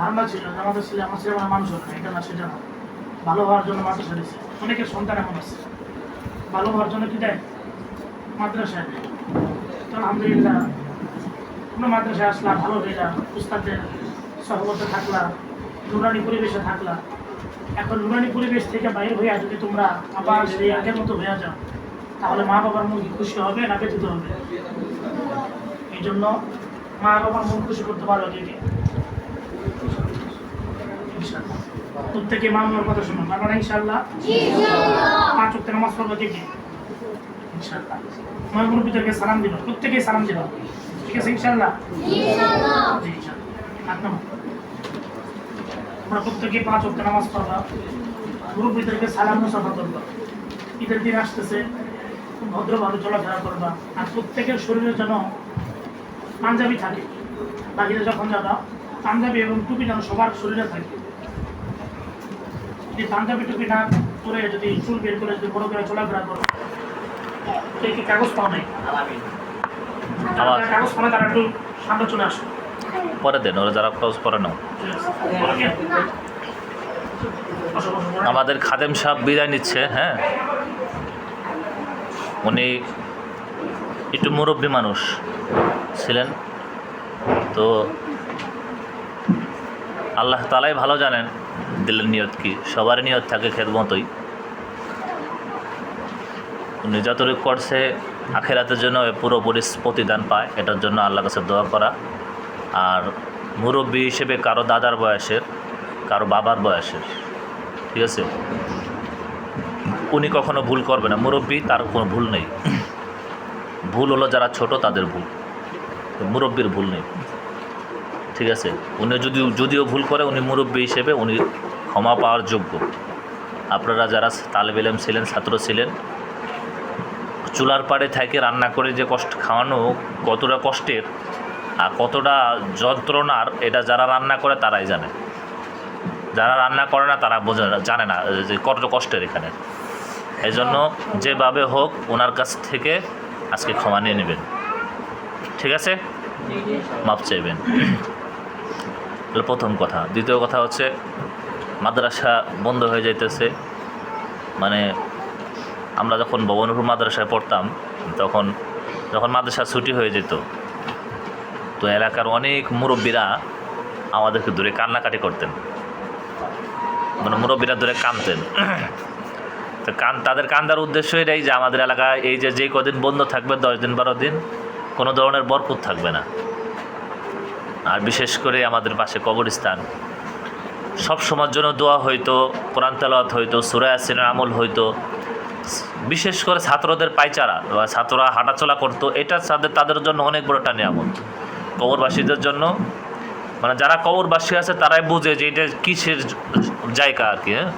ধারণা ছিল যে আমাদের ছেলে আমার ছেলে আমার মানুষ হবে এটা না, সেটা না। ভালো হওয়ার জন্য মাদ্রাসা দিচ্ছে অনেকের সন্তান এমন আছে। ভালো হওয়ার জন্য কি দেয়? মাদ্রাসায় দেয়। তো আলহামদুলিল্লাহ, কোনো মাদ্রাসায় আসলাম ভালো হইলাম উস্তাদের সহবতে থাকলাম নুরানি পরিবেশে থাকলাম এখন নুরানি পরিবেশ থেকে বাইরে হইয়া যদি তোমরা আবার সেই আগের মতো হয়ে যাও, তাহলে মা বাবার মন কি খুশি হবে না ব্যথিত হবে? এই জন্য মা বাবার মন খুশি করতে পারো কে কে ইনশাআল্লাহ। প্রত্যেকে মা বাবার কথা শুনো বাবা ইনশাল্লাহ পাঁচ ওয়াক্ত নামাজ পড়ব কে কে ইনশাআল্লাহ আমার মুরব্বীদেরকে সালাম দিল প্রত্যেকেই সালাম দিল ঠিক আছে ইনশাআল্লাহ? জি ইনশাআল্লাহ। আট নম্বর আমরা প্রত্যেকে পাঁচ ওয়াক্ত নামাজ পড়বা। মুরব্বীদেরকে সালাম মুসাফা করবা। ঈদের দিন আসতেছে ভদ্রভাবে চলাফেরা করবা। আর প্রত্যেকের শরীরে যেন পাঞ্জাবি থাকে। বাহিরে যখন যাবা পাঞ্জাবি এবং টুপি যেন সবার শরীরে থাকে। যদি পাঞ্জাবি টুপি না পরে যদি চুল বের করে যদি বড় করে চলাফেরা করো কে কি কাগজ পাও নাই? কাগজ পাও না তারা একটু সামনে চলে আসো। পরে দেন ওরা যারা নাও। আমাদের খাদেম সাহেব বিদায় নিচ্ছে হ্যাঁ? উনি একটু মুরব্বী মানুষ ছিলেন। তো আল্লাহ তালাই ভালো জানেন দিলের নিয়ত কি? সবার নিয়ত থাকে খেদ মতোই উনি যতটুকু করছে আখেরাতের জন্য পুরোপুরি প্রতিদান পায়, এটার জন্য আল্লাহ কাছে দোয়া করা। আর মুরব্বী হিসেবে কারও দাদার বয়সের, কারও বাবার বয়সের, ঠিক আছে? উনি কখনো ভুল করবে না। মুরব্বী তার কোনো ভুল নেই। ভুল হলো যারা ছোট তাদের ভুল। মুরব্বীর ভুল নেই। ঠিক আছে? উনি যদি যদিও ভুল করে, উনি মুরব্বী হিসেবে উনি ক্ষমা পাওয়ার যোগ্য। আপনারা যারা তালেব এলেম ছিলেন, ছাত্র ছিলেন, চুলার পাড়ে থেকে রান্না করে যে কষ্ট খাওয়ানো কতটা কষ্টের আর কতটা যন্ত্রণার, এটা যারা রান্না করে তারাই জানে। যারা রান্না করে না, তারা বোঝে না, জানে না যে কত কষ্টের এখানে। এই জন্য যেভাবে হোক, ওনার কাছ থেকে আজকে ক্ষমা নিয়ে নেবেন। ঠিক আছে? মাপ চাইবেন। প্রথম কথা। দ্বিতীয় কথা হচ্ছে মাদ্রাসা বন্ধ হয়ে যাইতেছে। মানে আমরা যখন ভবনপুর মাদ্রাসায় পড়তাম, তখন যখন মাদ্রাসা ছুটি হয়ে যেত, তো এলাকার অনেক মুরব্বীরা আমাদেরকে দূরে কান্নাকাটি করতেন। মানে মুরব্বীরা ধরে কানতেন তো কান তাদের কান্দার উদ্দেশ্য এটাই যে আমাদের এলাকায় এই যে যেই কদিন বন্ধ থাকবে, দশ দিন, বারো দিন, কোনো ধরনের বরকত থাকবে না। আর বিশেষ করে আমাদের পাশে কবরস্থান। সব সময়ের জন্য দোয়া হইতো, কোরআন তেলাওয়াত হইতো সুরায়াসিনের আমল হইতো। বিশেষ করে ছাত্রদের পাইচারা বা ছাত্ররা হাঁটাচলা করতো, এটা তাদের তাদের জন্য অনেক বড় একটা নিয়ামত। কবরবাসীদের জন্য মানে যারা কবরবাসী আছে তারাই বুঝে যে এটা কিসের জায়গা আর কি হ্যাঁ?